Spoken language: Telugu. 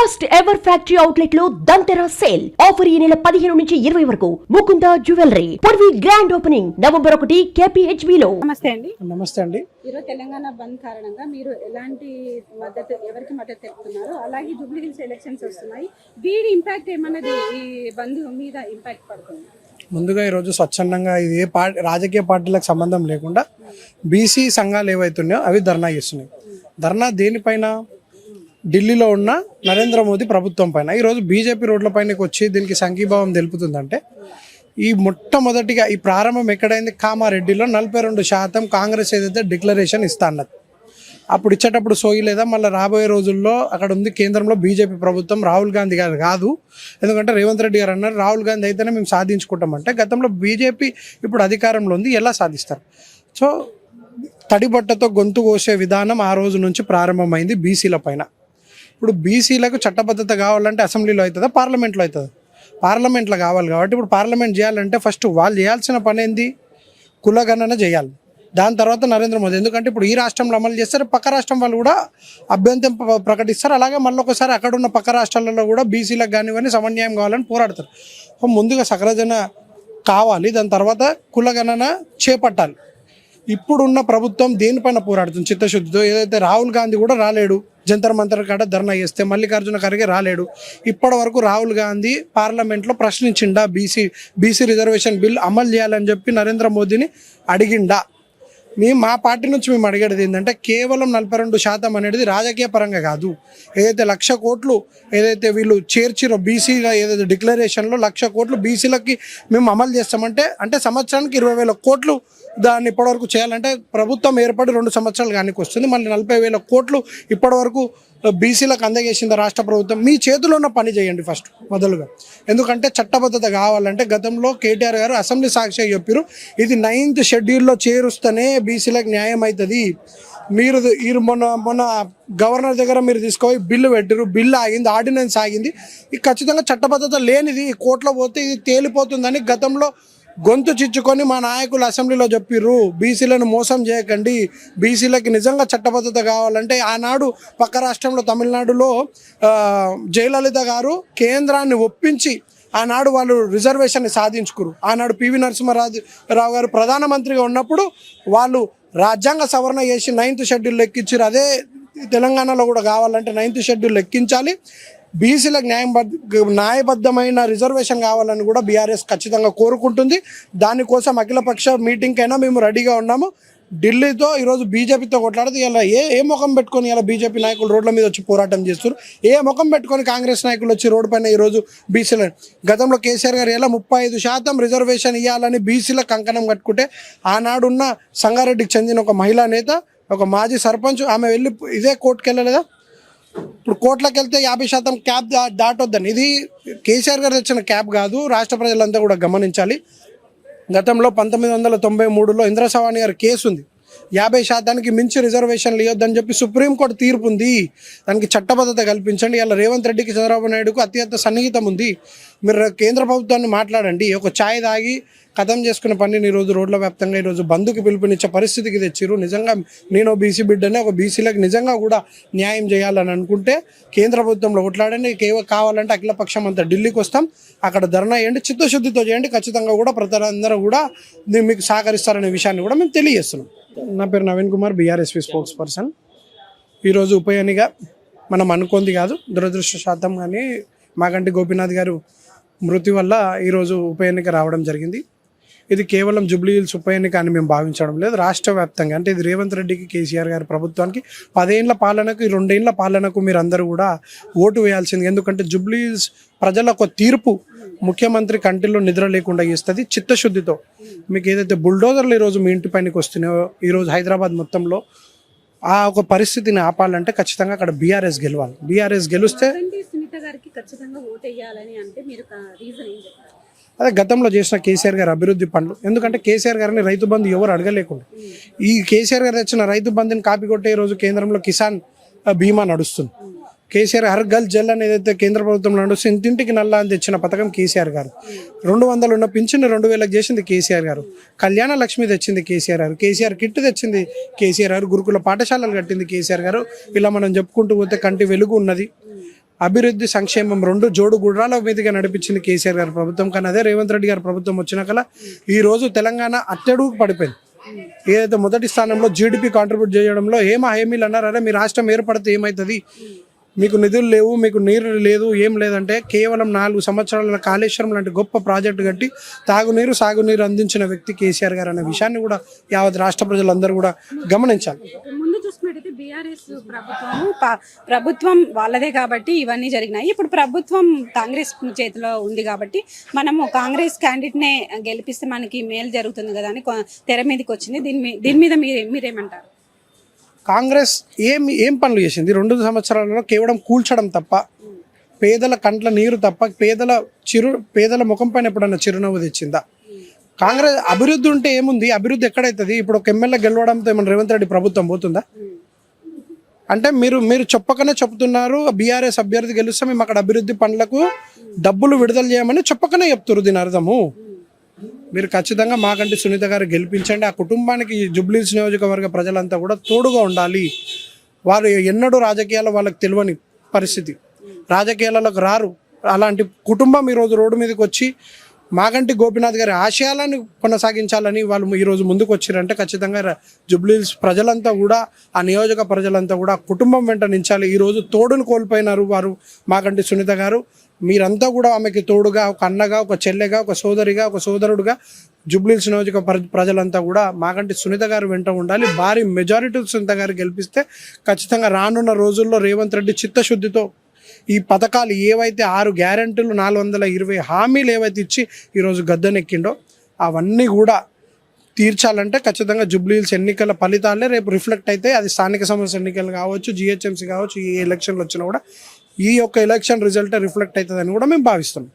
ఫస్ట్ ఎవర్ ఫ్యాక్టరీ అవుట్లెట్లో దంతెరా సేల్ ఆఫర్ ఈ నెల పదిహేను నుంచి ఇరవై వరకు. Mukunda jewellery Purvi grand opening November ఒకటి కేపీహెచ్బి లో. నమస్తే అండి. నమస్తే అండి. ఈరోజు తెలంగాణ బంద్ కారణంగా మీరు ఎలాంటి మద్దతు ఎవరికి మద్దతు తెలుపుతున్నారు? అలాగే జూబ్లీ హిల్స్ ఎలక్షన్స్ వస్తున్నాయి. వీడి ఇంపాక్ట్ ఏమన్నది ఈ బంద్ మీద ఇంపాక్ట్ పడుతుంది? ముందుగా ఈరోజు స్వచ్ఛందంగా ఇది ఏ పార్టీ రాజకీయ పార్టీలకు సంబంధం లేకుండా బీసీ సంఘాలు ఏవైతున్నాయో అవి ధర్నా చేస్తున్నాయి. ధర్నా దేనిపైన? ఢిల్లీలో ఉన్న నరేంద్ర మోదీ ప్రభుత్వం పైన. ఈరోజు బీజేపీ రోడ్ల పైనకి వచ్చి దీనికి సంఘీభావం తెలుపుతుందంటే ఈ మొట్టమొదటిగా ఈ ప్రారంభం ఎక్కడైంది? కామారెడ్డిలో నలభై రెండు శాతం కాంగ్రెస్ ఏదైతే డిక్లరేషన్ ఇస్తా అన్నది. అప్పుడు ఇచ్చేటప్పుడు సోయలేదా మళ్ళీ రాబోయే రోజుల్లో అక్కడ ఉంది కేంద్రంలో బీజేపీ ప్రభుత్వం. రాహుల్ గాంధీ గారు కాదు. ఎందుకంటే రేవంత్ రెడ్డి గారు అన్నారు రాహుల్ గాంధీ అయితేనే మేము సాధించుకుంటామంటే గతంలో బీజేపీ ఇప్పుడు అధికారంలో ఉంది ఎలా సాధిస్తారు? సో తడిబట్టతో గొంతు కోసే విధానం ఆ రోజు నుంచి ప్రారంభమైంది బీసీల పైన. ఇప్పుడు బీసీలకు చట్టబద్ధత కావాలంటే అసెంబ్లీలో అవుతుందా? పార్లమెంట్లో అవుతుంది? పార్లమెంట్లో కావాలి కాబట్టి ఇప్పుడు పార్లమెంట్ చేయాలంటే ఫస్ట్ వాళ్ళు చేయాల్సిన పని ఏంది? కులగణన చేయాలి. దాని తర్వాత నరేంద్ర మోదీ. ఎందుకంటే ఇప్పుడు ఈ రాష్ట్రంలో అమలు చేస్తారు పక్క రాష్ట్రం వాళ్ళు కూడా అభ్యంతరం ప్రకటిస్తారు. అలాగే మళ్ళీ ఒకసారి అక్కడ ఉన్న పక్క రాష్ట్రాలలో కూడా బీసీలకు కానివ్వని సమన్యాయం కావాలని పోరాడతారు. ముందుగా సకలజన కావాలి. దాని తర్వాత కులగణన చేపట్టాలి. ఇప్పుడున్న ప్రభుత్వం దేనిపైన పోరాడుతుంది? చిత్తశుద్ధితో. ఏదైతే రాహుల్ గాంధీ కూడా రాలేడు జంతర్ మంతర్ కాడ ధర్నా చేస్తే మల్లికార్జున ఖర్గే రాలేడు. ఇప్పటి వరకు రాహుల్ గాంధీ పార్లమెంట్లో ప్రశ్నించిండా బీసీ బీసీ రిజర్వేషన్ బిల్ అమలు చేయాలని చెప్పి నరేంద్ర మోదీని అడిగిండా. మేము మా పార్టీ నుంచి మేము అడిగేది ఏంటంటే కేవలం నలభై రెండు శాతం అనేది రాజకీయ పరంగా కాదు. ఏదైతే లక్ష కోట్లు ఏదైతే వీళ్ళు చేర్చిరో బీసీగా ఏదైతే డిక్లరేషన్లో లక్ష కోట్లు బీసీలకి మేము అమలు చేస్తామంటే అంటే సంవత్సరానికి ఇరవై వేల కోట్లు దాన్ని ఇప్పటివరకు చేయాలంటే ప్రభుత్వం ఏర్పడి రెండు సంవత్సరాలు కానీ వస్తుంది మళ్ళీ నలభై వేల కోట్లు ఇప్పటివరకు బీసీలకు అందజేసింది రాష్ట్ర ప్రభుత్వం. మీ చేతిలో ఉన్న పని చేయండి ఫస్ట్ మొదలుగా. ఎందుకంటే చట్టబద్ధత కావాలంటే గతంలో కేటీఆర్ గారు అసెంబ్లీ సాక్షి చెప్పారు ఇది నైన్త్ షెడ్యూల్లో చేరుస్తేనే బీసీలకు న్యాయం అవుతుంది. మీరు మీరు మొన్న మొన్న గవర్నర్ దగ్గర మీరు తీసుకుపోయి బిల్లు పెట్టారు బిల్లు ఆగింది ఆర్డినెన్స్ ఆగింది. ఇది ఖచ్చితంగా చట్టబద్ధత లేనిది కోర్టులో పోతే ఇది తేలిపోతుందని గతంలో గొంతు చిచ్చుకొని మా నాయకులు అసెంబ్లీలో చెప్పిర్రు బీసీలను మోసం చేయకండి బీసీలకి నిజంగా చట్టబద్ధత కావాలంటే ఆనాడు పక్క రాష్ట్రంలో తమిళనాడులో జయలలిత గారు కేంద్రాన్ని ఒప్పించి ఆనాడు వాళ్ళు రిజర్వేషన్ని సాధించుకురు. ఆనాడు పివి నరసింహరాజు రావు గారు ప్రధానమంత్రిగా ఉన్నప్పుడు వాళ్ళు రాజ్యాంగ సవరణ చేసి నైన్త్ షెడ్యూల్ లెక్కించారు అదే తెలంగాణలో కూడా కావాలంటే నైన్త్ షెడ్యూల్ లెక్కించాలి. బీసీలకు న్యాయం న్యాయబద్ధమైన రిజర్వేషన్ కావాలని కూడా బీఆర్ఎస్ ఖచ్చితంగా కోరుకుంటుంది. దానికోసం అఖిలపక్ష మీటింగ్కైనా మేము రెడీగా ఉన్నాము. ఢిల్లీతో ఈరోజు బీజేపీతో కొట్లాడితే ఇలా ఏ ఏ ముఖం పెట్టుకొని ఇలా బీజేపీ నాయకులు రోడ్ల మీద వచ్చి పోరాటం చేస్తారు ఏ ముఖం పెట్టుకొని కాంగ్రెస్ నాయకులు వచ్చి రోడ్డు పైన ఈరోజు బీసీల గతంలో కేసీఆర్ గారు ఎలా ముప్పై ఐదు శాతం రిజర్వేషన్ ఇవ్వాలని బీసీల కంకణం కట్టుకుంటే ఆనాడున్న సంగారెడ్డికి చెందిన ఒక మహిళా నేత ఒక మాజీ సర్పంచ్ ఆమె వెళ్ళి ఇదే కోర్టుకు వెళ్ళలేదా ఇప్పుడు కోట్లకి వెళ్తే యాభై శాతం క్యాప్ దాటొద్దని. ఇది కేసీఆర్ గారు తెచ్చిన క్యాప్ కాదు రాష్ట్ర ప్రజలంతా కూడా గమనించాలి. గతంలో పంతొమ్మిది వందల తొంభై మూడులో ఇంద్రసవాణి గారి కేసు ఉంది యాభై శాతానికి మించి రిజర్వేషన్లు ఇవ్వద్దని చెప్పి సుప్రీంకోర్టు తీర్పు ఉంది దానికి చట్టబద్ధత కల్పించండి. ఇలా రేవంత్ రెడ్డికి చంద్రబాబు నాయుడుకు అత్యంత సన్నిహితం ఉంది మీరు కేంద్ర ప్రభుత్వాన్ని మాట్లాడండి. ఒక ఛాయ్ తాగి కథం చేసుకున్న పనిని ఈరోజు రోడ్ల వ్యాప్తంగా ఈరోజు బంధుకి పిలుపునిచ్చే పరిస్థితికి తెచ్చిరు నిజంగా నేను బీసీ బిడ్డనే ఒక బీసీలకు నిజంగా కూడా న్యాయం చేయాలని అనుకుంటే కేంద్ర ప్రభుత్వంలో కొట్లాడండి. కేవ కావాలంటే అఖిలపక్షం అంతా ఢిల్లీకి వస్తాం. అక్కడ ధర్నా చేయండి. చిత్తశుద్ధితో చేయండి. ఖచ్చితంగా కూడా ప్రజలందరూ కూడా మీకు సహకరిస్తారనే విషయాన్ని కూడా మేము తెలియజేస్తున్నాం. నా పేరు Naveen Kumar BRSP spokesperson ఈరోజు ఉప ఎన్నిక మనం అనుకుంది కాదు దురదృష్టశాతం కానీ మాగంటి గోపీనాథ్ గారు మృతి వల్ల ఈరోజు ఉప ఎన్నిక రావడం జరిగింది. ఇది కేవలం జూబ్లీ హిల్స్ ఉప ఎన్నిక అని మేము భావించడం లేదు. రాష్ట్ర వ్యాప్తంగా అంటే ఇది రేవంత్ రెడ్డికి కేసీఆర్ గారి ప్రభుత్వానికి పదేళ్ళ పాలనకు ఈ రెండేళ్ళ పాలనకు మీరు అందరూ కూడా ఓటు వేయాల్సింది. ఎందుకంటే జూబ్లీ హిల్స్ ప్రజల ఒక తీర్పు ముఖ్యమంత్రి కంటిలో నిద్ర లేకుండా ఇస్తుంది చిత్తశుద్ధితో. మీకు ఏదైతే బుల్డోజర్లు ఈరోజు మీ ఇంటి పైనకి వస్తున్నాయో ఈరోజు హైదరాబాద్ మొత్తంలో ఆ ఒక పరిస్థితిని ఆపాలంటే ఖచ్చితంగా అక్కడ బీఆర్ఎస్ గెలవాలి. బీఆర్ఎస్ గెలిస్తే సునీత గారికి ఖచ్చితంగా ఓటు వేయాలని అంటే మీరు రీజన్ ఏం చెప్తారు? అదే గతంలో చేసిన కేసీఆర్ గారి అభివృద్ధి పనులు. ఎందుకంటే కేసీఆర్ గారిని రైతు బంధు ఎవరు అడగలేకుండా. ఈ కేసీఆర్ గారు తెచ్చిన రైతు బంధుని కాపీ కొట్టే రోజు కేంద్రంలో కిసాన్ బీమా నడుస్తుంది. కేసీఆర్ హర్ గల్ జల్ అని ఏదైతే కేంద్ర ప్రభుత్వం నడుస్తుంది ఇంటింటికి నల్లా అని తెచ్చిన పథకం కేసీఆర్ గారు. రెండు వందలు ఉన్న పింఛన్ రెండు వేలకు చేసింది కేసీఆర్ గారు. కళ్యాణ లక్ష్మి తెచ్చింది కేసీఆర్ గారు. కేసీఆర్ కిట్ తెచ్చింది కేసీఆర్ గారు. గురుకుల పాఠశాలలు కట్టింది కేసీఆర్ గారు. ఇలా మనం చెప్పుకుంటూ పోతే కంటి వెలుగు ఉన్నది. అభివృద్ధి సంక్షేమం రెండు జోడు గుడ్రాల మీదుగా నడిపించింది కేసీఆర్ గారి ప్రభుత్వం. కానీ అదే రేవంత్ రెడ్డి గారి ప్రభుత్వం వచ్చిన కల ఈరోజు తెలంగాణ అట్టడుగు పడిపోయింది. ఏదైతే మొదటి స్థానంలో జీడిపి కాంట్రిబ్యూట్ చేయడంలో ఏం హామీలు అన్నారు మీ రాష్ట్రం ఏర్పడితే ఏమవుతుంది మీకు నిధులు లేవు మీకు నీరు లేదు ఏం లేదంటే కేవలం నాలుగు సంవత్సరాల కాళేశ్వరం లాంటి గొప్ప ప్రాజెక్టు కట్టి తాగునీరు సాగునీరు అందించిన వ్యక్తి కేసీఆర్ గారు అనే విషయాన్ని కూడా యావత్ రాష్ట్ర ప్రజలందరూ కూడా గమనించాలి. బీఆర్ఎస్ ప్రభుత్వం? ప్రభుత్వం వాళ్ళదే కాబట్టి ఇవన్నీ జరిగినాయి. ఇప్పుడు ప్రభుత్వం కాంగ్రెస్ చేతిలో ఉంది కాబట్టి మనము కాంగ్రెస్ క్యాండిడేట్నే గెలిపిస్తే మనకి మేలు జరుగుతుంది కదా అని తెర మీదకి వచ్చింది. దీని మీ- దీని మీద మీరు మీరేమంటారు? కాంగ్రెస్ ఏం ఏం పనులు చేసింది? రెండు సంవత్సరాలలో కేవలం కూల్చడం తప్ప పేదల కంట్ల నీరు తప్ప పేదల చిరు పేదల ముఖం పైన ఎప్పుడన్నా చిరునవ్వు తెచ్చిందా? కాంగ్రెస్ అభివృద్ధి ఉంటే ఏముంది? అభివృద్ధి ఎక్కడైతుంది? ఇప్పుడు ఒక ఎమ్మెల్యే గెలవడంతో ఏమన్నా రేవంత్ రెడ్డి ప్రభుత్వం పోతుందా? అంటే మీరు మీరు చెప్పకనే చెప్తున్నారు బీఆర్ఎస్ అభ్యర్థి గెలిస్తే మేము అక్కడ అభివృద్ధి పనులకు డబ్బులు విడుదల చేయమని చెప్పకనే చెప్తున్నారు దీని అర్థము. మీరు ఖచ్చితంగా మాకంటే సునీత గారు గెలిపించండి. ఆ కుటుంబానికి జుబ్లీస్ నియోజకవర్గ ప్రజలంతా కూడా తోడుగా ఉండాలి. వారు ఎన్నడూ రాజకీయాల్లో వాళ్ళకి తెలియని పరిస్థితి. రాజకీయాలకు రారు. అలాంటి కుటుంబం ఈరోజు రోడ్డు మీదకి వచ్చి మాగంటి గోపినాథ్ గారి ఆశయాలను కొనసాగించాలని వాళ్ళు ఈరోజు ముందుకు వచ్చారంటే ఖచ్చితంగా జుబ్లీల్స్ జుబ్లీస్ ప్రజలంతా కూడా ఆ నియోజక ప్రజలంతా కూడా కుటుంబం వెంట నించాలి. ఈరోజు తోడును కోల్పోయినారు వారు మాగంటి సునీత గారు. మీరంతా కూడా ఆమెకి తోడుగా ఒక అన్నగా ఒక చెల్లెగా ఒక సోదరిగా ఒక సోదరుడుగా జుబ్లీస్ నియోజక ప్రజలంతా కూడా మాగంటి సునీత గారు వెంట ఉండాలి. భారీ మెజారిటీ సునీత గారు గెలిపిస్తే ఖచ్చితంగా రానున్న రోజుల్లో రేవంత్ రెడ్డి చిత్తశుద్ధితో ఈ పథకాలు ఏవైతే ఆరు గ్యారెంటీలు నాలుగు వందల ఇరవై హామీలు ఏవైతే ఇచ్చి ఈరోజు గద్దెనెక్కిండో అవన్నీ కూడా తీర్చాలంటే ఖచ్చితంగా జూబ్లీహిల్స్ ఎన్నికల ఫలితాలే రేపు రిఫ్లెక్ట్ అయితే అది స్థానిక సంస్థ ఎన్నికలు కావచ్చు జిహెచ్ఎంసీ కావచ్చు ఈ ఎలక్షన్లు వచ్చినా కూడా ఈ యొక్క ఎలక్షన్ రిజల్ట్ రిఫ్లెక్ట్ అవుతుందని కూడా మేము భావిస్తున్నాం.